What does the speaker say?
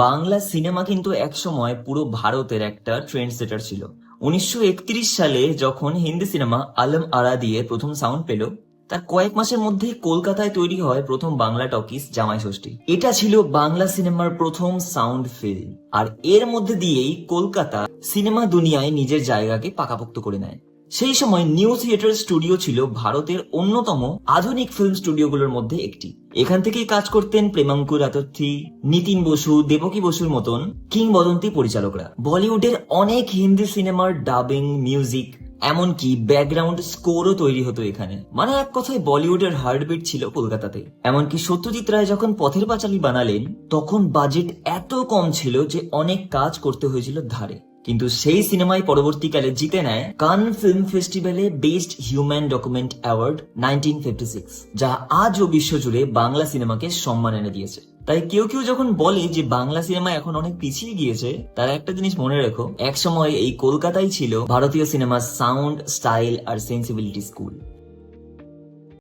Bangla cinema কিন্তু একসময় পুরো ভারতের একটা ট্রেন্ড সেটার ছিল। উনিশশো একত্রিশ সালে যখন হিন্দি সিনেমা আলম আরা দিয়ে প্রথম সাউন্ড পেল, তার কয়েক মাসের মধ্যেই কলকাতায় তৈরি হয় প্রথম বাংলা টকিস জামাই ষষ্ঠী। এটা ছিল বাংলা সিনেমার প্রথম সাউন্ড ফিল্ম আর এর মধ্যে দিয়েই কলকাতা সিনেমা দুনিয়ায় নিজের জায়গাকে পাকাপোক্ত করে নেয়। সেই সময় নিউ থিয়েটার স্টুডিও ছিল ভারতের অন্যতম আধুনিক ফিল্ম স্টুডিওগুলোর মধ্যে একটি। এখান থেকেই কাজ করতেন প্রেমাঙ্কুর আতর্থী নিতিন বসু, দেবকী বসুর মতন কিংবদন্তি পরিচালকরা। বলিউডের অনেক হিন্দি সিনেমার ডাবিং মিউজিক এমনকি ব্যাকগ্রাউন্ড স্কোরও তৈরি হতো এখানে। মানে এক কথায় বলিউডের হার্টবিট ছিল কলকাতাতে। এমনকি সত্যজিৎ রায় যখন পথের পাঁচালী বানালেন, তখন বাজেট এত কম ছিল যে অনেক কাজ করতে হয়েছিল ধারে। কিন্তু সেই সিনেমায় পরবর্তীকালে জিতে নেয় কান ফিল্ম ফেস্টিভ্যালে best human document award nineteen যা আজও বিশ্বজুড়ে বাংলা সিনেমাকে সম্মান এনে দিয়েছে। তাই কেউ কেউ যখন বলে যে বাংলা সিনেমা এখন অনেক পিছিয়ে গিয়েছে, তারা একটা জিনিস মনে রেখো এক সময় এই কলকাতাই ছিল ভারতীয় সিনেমার সাউন্ড, স্টাইল আর সেন্সিবিলিটি স্কুল।